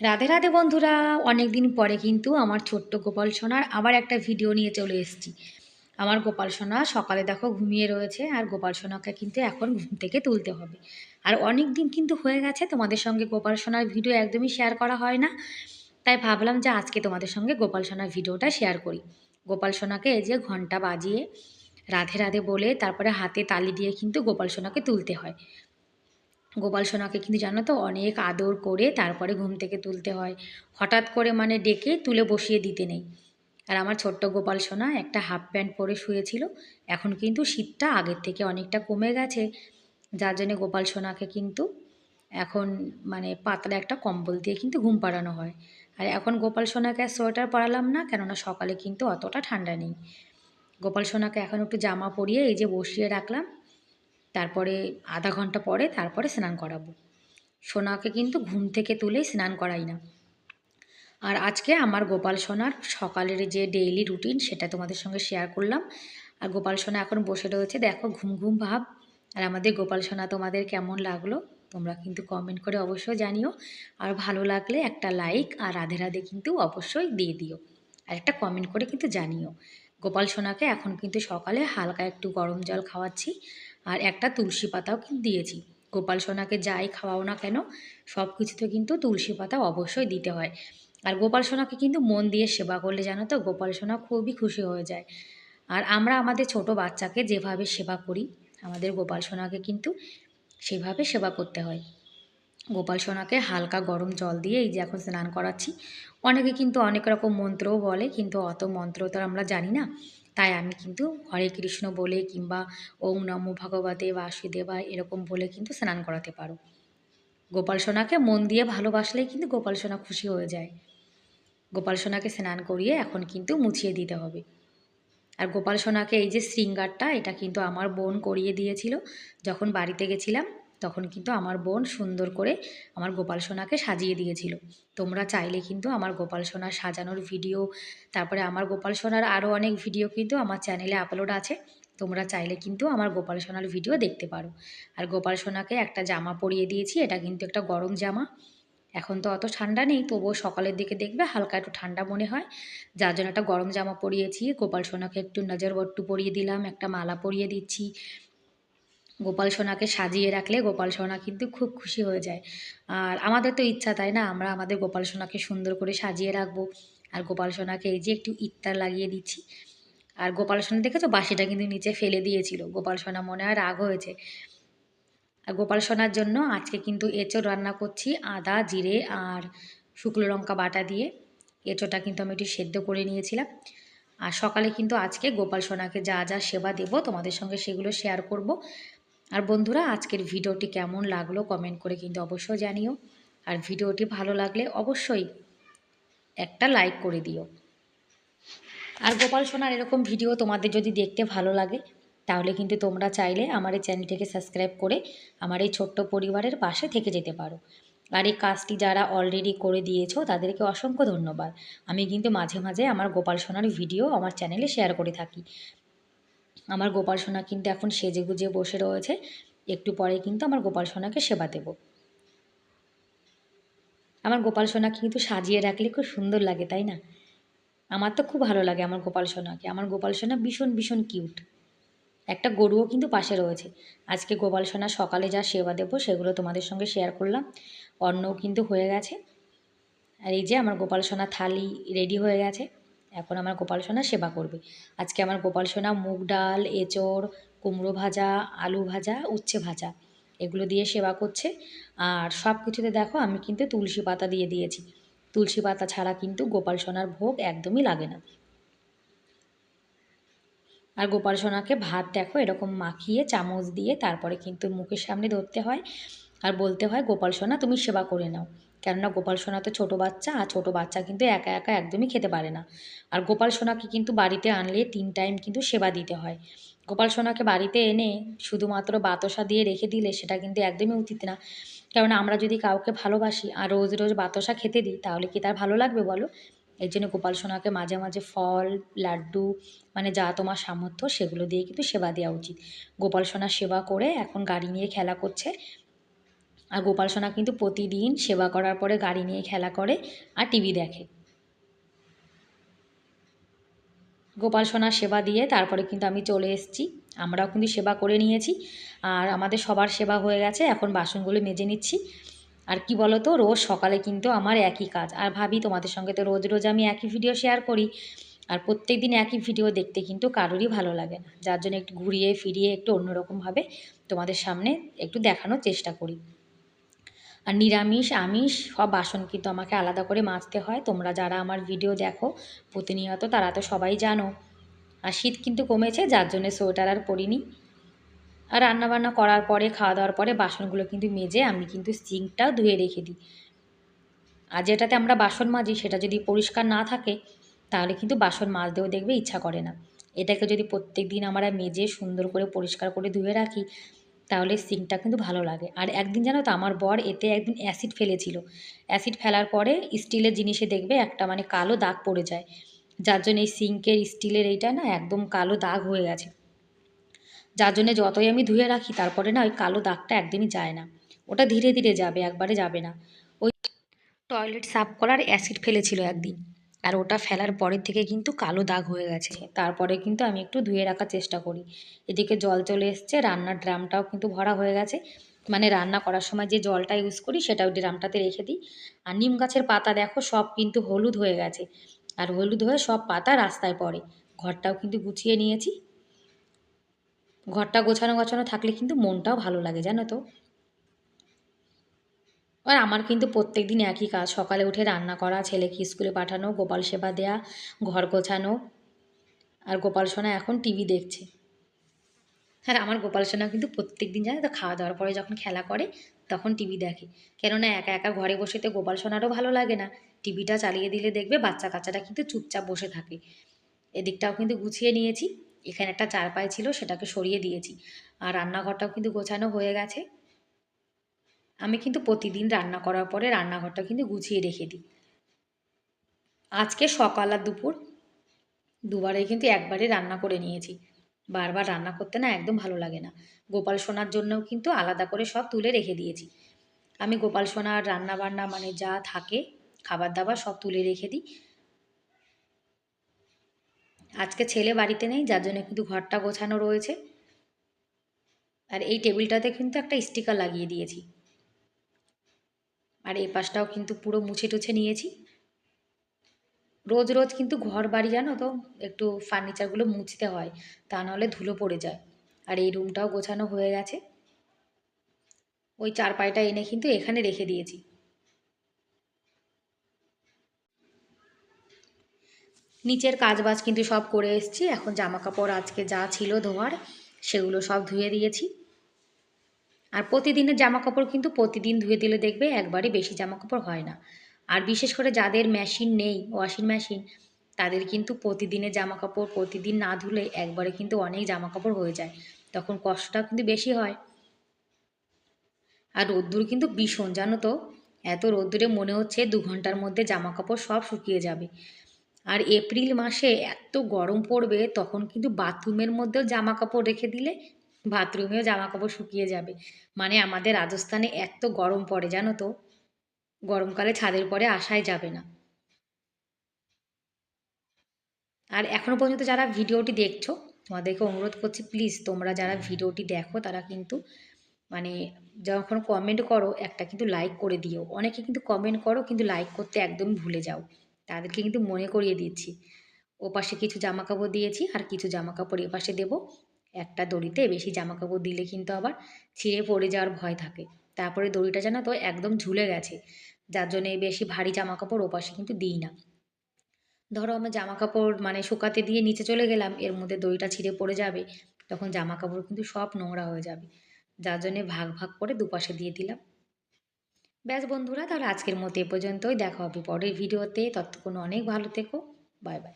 রাধে রাধে বন্ধুরা অনেক দিন পরে কিন্তু আমার ছোট্ট গোপাল সোনার আবার একটা ভিডিও নিয়ে চলে এসেছি। আমার গোপাল সোনা সকালে দেখো ঘুমিয়ে রয়েছে আর গোপাল সোনাকে কিন্তু এখন ঘুম থেকে তুলতে হবে। আর অনেক দিন কিন্তু হয়ে গেছে, তোমাদের সঙ্গে গোপাল সোনার ভিডিও একদমই শেয়ার করা হয় না। তাই ভাবলাম যে আজকে তোমাদের সঙ্গে গোপাল সোনার ভিডিওটা শেয়ার করি। গোপাল সোনাকে এই যে ঘণ্টা বাজিয়ে রাধে রাধে বলে তারপরে হাতে তালি দিয়ে কিন্তু গোপাল সোনাকে তুলতে হয়। গোপাল সোনাকে কিন্তু জানো তো অনেক আদর করে তারপরে ঘুম থেকে তুলতে হয়। হঠাৎ করে মানে ডেকে তুলে বসিয়ে দিতে নেই। আর আমার ছোট্ট গোপাল সোনা একটা হাফ প্যান্ট পরে শুয়েছিল। এখন কিন্তু শীতটা আগের থেকে অনেকটা কমে গেছে। যার জন্যে গোপাল সোনাকে কিন্তু এখন মানে পাতলা একটা কম্বল দিয়ে কিন্তু ঘুম পাড়ানো হয়। আর এখন গোপাল সোনাকে আর সোয়েটার পরালাম না, কেননা সকালে কিন্তু অতটা ঠান্ডা নেই। গোপাল সোনাকে এখন একটু জামা পরিয়ে এই যে বসিয়ে রাখলাম তারপরে আধা ঘণ্টা পরে তারপরে স্নান করাবো। সোনাকে কিন্তু ঘুম থেকে তুলেই স্নান করাই না। আর আজকে আমার গোপাল সোনার সকালের যে ডেইলি রুটিন সেটা তোমাদের সঙ্গে শেয়ার করলাম। আর গোপাল সোনা এখন বসে রয়েছে। দেখো ঘুম ঘুম ভাব। আর আমাদের গোপাল সোনা তোমাদের কেমন লাগল তোমরা কিন্তু কমেন্ট করে অবশ্যই জানিও। আর ভালো লাগলে একটা লাইক আর রাধে রাধে কিন্তু অবশ্যই দিয়ে দিও। আর একটা কমেন্ট করে কিন্তু জানিও। গোপাল সোনাকে এখন কিন্তু সকালে হালকা একটু গরম জল খাওয়াচ্ছি। আর একটা তুলসী পাতাও কিন্তু দিয়েছি। গোপাল সোনাকে যাই খাওয়াও না কেন সব কিছুতে কিন্তু তুলসী পাতা অবশ্যই দিতে হয়। আর গোপাল সোনাকে কিন্তু মন দিয়ে সেবা করলে জানো তো, গোপাল সোনা খুবই খুশি হয়ে যায়। আর আমরা আমাদের ছোট বাচ্চাকে যেভাবে সেবা করি, আমাদের গোপাল সোনাকে কিন্তু সেভাবে সেবা করতে হয়। গোপাল সোনাকে হালকা গরম জল দিয়ে এই যে এখন স্নান করাচ্ছি। অনেকে কিন্তু অনেক রকম মন্ত্রও বলে, কিন্তু অত মন্ত্র তো আমরা জানি না। তাই আমি কিন্তু হরে কৃষ্ণ বলে কিংবা ওম নমো ভগবতে বাসুদেবা এরকম বলে কিন্তু স্নান করাতে পারো। গোপাল সোনাকে মন দিয়ে ভালোবাসলেই কিন্তু গোপাল সোনা খুশি হয়ে যায়। গোপাল সোনাকে স্নান করিয়ে এখন কিন্তু মুছিয়ে দিতে হবে। আর গোপাল সোনাকে এই যে শৃঙ্গারটা, এটা কিন্তু আমার বোন করিয়ে দিয়েছিল। যখন বাড়িতে গেছিলাম তখন কিন্তু আমার বোন সুন্দর করে আমার গোপাল সোনাকে সাজিয়ে দিয়েছিল। তোমরা চাইলে কিন্তু আমার গোপাল সোনা সাজানোর ভিডিও তারপরে আমার গোপাল সোনার আরও অনেক ভিডিও কিন্তু আমার চ্যানেলে আপলোড আছে। তোমরা চাইলে কিন্তু আমার গোপাল সোনার ভিডিও দেখতে পারো। আর গোপাল সোনাকে একটা জামা পরিয়ে দিয়েছি, এটা কিন্তু একটা গরম জামা। এখন তো অত ঠান্ডা নেই, তবুও সকালের দিকে দেখবে হালকা একটু ঠান্ডা মনে হয়। যার জন্য একটা গরম জামা পরিয়েছি, গোপাল সোনাকে একটু নজর বট্টু পরিয়ে দিলাম, একটা মালা পরিয়ে দিচ্ছি। গোপাল সোনাকে সাজিয়ে রাখলে গোপাল সোনা কিন্তু খুব খুশি হয়ে যায়। আর আমাদের তো ইচ্ছা, তাই না? আমরা আমাদের গোপাল সোনাকে সুন্দর করে সাজিয়ে রাখব। আর গোপাল সোনাকে এই যে একটু ইত্তার লাগিয়ে দিচ্ছি। আর গোপাল সোনা, দেখেছ? বাসিটা কিন্তু নিচে ফেলে দিয়েছিল। গোপাল সোনা মনে হয় রাগ হয়েছে। আর গোপাল সোনার জন্য আজকে কিন্তু এঁচোড় রান্না করছি, আদা, জিরে আর শুকনো লঙ্কা বাটা দিয়ে। এঁচোড়টা কিন্তু আমি একটু সেদ্ধ করে নিয়েছিলাম। আর সকালে কিন্তু আজকে গোপাল সোনাকে যা যা সেবা দেব তোমাদের সঙ্গে সেগুলো শেয়ার করব। আর বন্ধুরা, আজকের ভিডিওটি কেমন লাগল কমেন্ট করে কিন্তু অবশ্যই জানিও। আর ভিডিওটি ভালো লাগলে অবশ্যই একটা লাইক করে দিও। আর গোপাল সোনার এরকম ভিডিও তোমাদের যদি দেখতে ভালো লাগে, তাহলে কিন্তু তোমরা চাইলে আমার এই চ্যানেলটিকে সাবস্ক্রাইব করে আমার এই ছোট্ট পরিবারের পাশে থেকে যেতে পারো। আর এই কাজটি যারা অলরেডি করে দিয়েছ, তাদেরকে অসংখ্য ধন্যবাদ। আমি কিন্তু মাঝে মাঝে আমার গোপাল সোনার ভিডিও আমার চ্যানেলে শেয়ার করে থাকি। আমার গোপাল সোনা কিন্তু এখন সেজে গুজে বসে রয়েছে। একটু পরে কিন্তু আমার গোপাল সোনাকে সেবা দেব। আমার গোপাল সোনাকে কিন্তু সাজিয়ে রাখলে খুব সুন্দর লাগে, তাই না? আমার তো খুব ভালো লাগে আমার গোপাল সোনাকে। আমার গোপাল সোনা ভীষণ ভীষণ কিউট একটা গরুও কিন্তু পাশে রয়েছে। আজকে গোপাল সোনা সকালে যা সেবা দেবো সেগুলো তোমাদের সঙ্গে শেয়ার করলাম। অন্নও কিন্তু হয়ে গেছে। আর এই যে আমার গোপাল সোনা থালি রেডি হয়ে গেছে। এখন আমার গোপাল সোনা সেবা করবে। আজকে আমার গোপাল সোনা মুগ ডাল, এঁচোড়, কুমড়ো ভাজা, আলু ভাজা, উচ্ছে ভাজা, এগুলো দিয়ে সেবা করছে। আর সব কিছুতে দেখো আমি কিন্তু তুলসী পাতা দিয়ে দিয়েছি। তুলসী পাতা ছাড়া কিন্তু গোপাল সোনার ভোগ একদমই লাগে না। আর গোপাল সোনাকে ভাত দেখো এরকম মাখিয়ে চামচ দিয়ে তারপরে কিন্তু মুখের সামনে ধরতে হয়। আর বলতে হয়, গোপাল সোনা, তুমি সেবা করে নাও। কেননা গোপাল সোনা তো ছোটো বাচ্চা আর ছোটো বাচ্চা কিন্তু একা একা একদমই খেতে পারে না। আর গোপাল সোনাকে কিন্তু বাড়িতে আনলে তিন টাইম কিন্তু সেবা দিতে হয়। গোপাল সোনাকে বাড়িতে এনে শুধুমাত্র বাতাসা দিয়ে রেখে দিলে সেটা কিন্তু একদমই উচিত না। কেননা আমরা যদি কাউকে ভালোবাসি আর রোজ রোজ বাতাসা খেতে দিই, তাহলে কি তার ভালো লাগবে বলো? এই জন্য গোপাল সোনাকে মাঝে মাঝে ফল, লাড্ডু মানে যা তোমার সামর্থ্য সেগুলো দিয়ে কিন্তু সেবা দেওয়া উচিত। গোপাল সোনার সেবা করে এখন গাড়ি নিয়ে খেলা করছে। আর গোপাল সোনা কিন্তু প্রতিদিন সেবা করার পরে গাড়ি নিয়ে খেলা করে আর টিভি দেখে। গোপাল সোনার সেবা দিয়ে তারপরে কিন্তু আমি চলে এসেছি। আমরাও কিন্তু সেবা করে নিয়েছি। আর আমাদের সবার সেবা হয়ে গেছে, এখন বাসনগুলো মেজে নিচ্ছি। আর কি বলো তো রোজ সকালে কিন্তু আমার একই কাজ। আর ভাবি, তোমাদের সঙ্গে তো রোজ রোজ আমি একই ভিডিও শেয়ার করি। আর প্রত্যেক দিন একই ভিডিও দেখতে কিন্তু কারোরই ভালো লাগে না। যার জন্য একটু ঘুরিয়ে ফিরিয়ে একটু অন্যরকমভাবে তোমাদের সামনে একটু দেখানোর চেষ্টা করি। আর নিরামিষ, আমিষ সব বাসন কিন্তু আমাকে আলাদা করে মাজতে হয়। তোমরা যারা আমার ভিডিও দেখো, প্রতিনিয়ত তারা তো সবাই জানো। আর শীত কিন্তু কমেছে, যার জন্য সোয়েটার আর পরিনি। আর রান্নাবান্না করার পরে খাওয়া দাওয়ার পরে বাসনগুলো কিন্তু মেজে আমি কিন্তু সিঙ্কটাও ধুয়ে রেখে দিই। আর যেটাতে আমরা বাসন মাজি, সেটা যদি পরিষ্কার না থাকে, তাহলে কিন্তু বাসন মাজতেও দেখবে ইচ্ছা করে না। এটাকে যদি প্রত্যেক দিন আমরা মেজে সুন্দর করে পরিষ্কার করে ধুয়ে রাখি তাহলে সিঙ্কটা কিন্তু ভালো লাগে। আর একদিন জানো তো আমার বর এতে একদিন অ্যাসিড ফেলেছিল। অ্যাসিড ফেলার পরে স্টিলের জিনিসে দেখবে একটা মানে কালো দাগ পড়ে যায়। যার জন্য এই সিঙ্কের স্টিলের এইটা না একদম কালো দাগ হয়ে গেছে। যার জন্য যতই আমি ধুয়ে রাখি তারপরে না ওই কালো দাগটা একদমই যায় না। ওটা ধীরে ধীরে যাবে, একবারে যাবে না। ওই টয়লেট সাফ করার অ্যাসিড ফেলেছিল একদিন। আর ওটা ফেলার পরের থেকে কিন্তু কালো দাগ হয়ে গেছে। তারপরে কিন্তু আমি একটু ধুয়ে রাখার চেষ্টা করি। এদিকে জল চলে এসছে, রান্নার ড্রামটাও কিন্তু ভরা হয়ে গেছে। মানে রান্না করার সময় যে জলটা ইউজ করি সেটা ওই ড্রামটাতে রেখে দিই। আর নিম গাছের পাতা দেখো, সব কিন্তু হলুদ হয়ে গেছে। আর হলুদ হয়ে সব পাতা রাস্তায় পড়ে। ঘরটাও কিন্তু গুছিয়ে নিয়েছি। ঘরটা গোছানো গোছানো থাকলে কিন্তু মনটাও ভালো লাগে, জানো তো? আর আমার কিন্তু প্রত্যেক দিন একই কাজ। সকালে উঠে রান্না করা, ছেলেকে স্কুলে পাঠানো, গোপাল সেবা দেয়া, ঘর গোছানো। আর গোপাল সোনা এখন টিভি দেখছে। আর আমার গোপাল সোনা কিন্তু প্রত্যেক দিন জানে তো খাওয়া দাওয়ার পরে যখন খেলা করে, তখন টিভি দেখে। কেননা একা একা ঘরে বসে তো গোপাল সোনারও ভালো লাগে না। টিভিটা চালিয়ে দিলে দেখবে বাচ্চা কাচ্চাটা কিন্তু চুপচাপ বসে থাকে। এদিকটাও কিন্তু গুছিয়ে নিয়েছি। এখানে একটা চারপাই ছিল, সেটাকে সরিয়ে দিয়েছি। আর রান্নাঘরটাও কিন্তু গোছানো হয়ে গেছে। আমি কিন্তু প্রতিদিন রান্না করার পরে রান্নাঘরটা কিন্তু গুছিয়ে রেখে দিই। আজকে সকাল আর দুপুর দুবারে কিন্তু একবারে রান্না করে নিয়েছি। বারবার রান্না করতে না একদম ভালো লাগে না। গোপাল সোনার জন্যও কিন্তু আলাদা করে সব তুলে রেখে দিয়েছি। আমি গোপাল সোনার রান্না বান্না মানে যা থাকে খাবার দাবার সব তুলে রেখে দিই। আজকে ছেলে বাড়িতে নেই, যার জন্য কিন্তু ঘরটা গোছানো রয়েছে। আর এই টেবিলটাতে কিন্তু একটা স্টিকার লাগিয়ে দিয়েছি। আর এই পাশটাও কিন্তু পুরো মুছে টুছে নিয়েছি। রোজ রোজ কিন্তু ঘর বাড়ি জানো তো, একটু ফার্নিচারগুলো মুছতে হয়, তা নাহলে ধুলো পড়ে যায়। আর এই রুমটাও গোছানো হয়ে গেছে। ওই চার পায়টা এনে কিন্তু এখানে রেখে দিয়েছি। নিচের কাজবাজ কিন্তু সব করে এসেছি, এখন জামা কাপড় আজকে যা ছিল ধোয়ার, সেগুলো সব ধুয়ে দিয়েছি। আর প্রতিদিনের জামা কাপড় কিন্তু প্রতিদিন ধুয়ে দিলে দেখবে একবারে বেশি জামা কাপড় হয় না। আর বিশেষ করে যাদের মেশিন নেই ওয়াশিং মেশিন তাদের কিন্তু প্রতিদিনের জামা কাপড় প্রতিদিন না ধুলে একবারে কিন্তু অনেক জামা কাপড় হয়ে যায়। তখন কষ্টটা কিন্তু বেশি হয়। আর রোদ্দুর কিন্তু ভীষণ, জানো তো? এত রোদ্দুরে মনে হচ্ছে দু ঘণ্টার মধ্যে জামা কাপড় সব শুকিয়ে যাবে। আর এপ্রিল মাসে এত গরম পড়বে, তখন কিন্তু বাথরুমের মধ্যেও জামা কাপড় রেখে দিলে বাথরুমেও জামা কাপড় শুকিয়ে যাবে। মানে আমাদের রাজস্থানে এত গরম পড়ে, জানো তো? গরমকালে ছাদের পরে আসাই যাবে না। আর এখনও পর্যন্ত যারা ভিডিওটি দেখছ, তোমাদেরকে অনুরোধ করছি প্লিজ তোমরা যারা ভিডিওটি দেখো, তারা কিন্তু মানে যখন কমেন্ট করো, একটা কিন্তু লাইক করে দিও। অনেকে কিন্তু কমেন্ট করো, কিন্তু লাইক করতে একদম ভুলে যাও। তাদেরকে কিন্তু মনে করিয়ে দিচ্ছি। ও পাশে কিছু জামা কাপড় দিয়েছি, আর কিছু জামা কাপড় এ পাশে দেবো। একটা দড়িতে বেশি জামা কাপড় দিলে কিন্তু আবার ছিঁড়ে পড়ে যাওয়ার ভয় থাকে। তারপরে দড়িটা জানো তো একদম ঝুলে গেছে। যার জন্য বেশি ভারী জামা কাপড় ওপাশে কিন্তু দিই না। ধরো আমার জামা কাপড় মানে শুকাতে দিয়ে নিচে চলে গেলাম, এর মধ্যে দড়িটা ছিঁড়ে পড়ে যাবে, তখন জামা কাপড় কিন্তু সব নোংরা হয়ে যাবে। যার জন্যে ভাগ ভাগ করে দুপাশে দিয়ে দিলাম। ব্যাস বন্ধুরা, তাহলে আজকের মতো এ পর্যন্তই। দেখা হবে পরের ভিডিওতে। ততক্ষণ অনেক ভালো থেকো। Bye bye.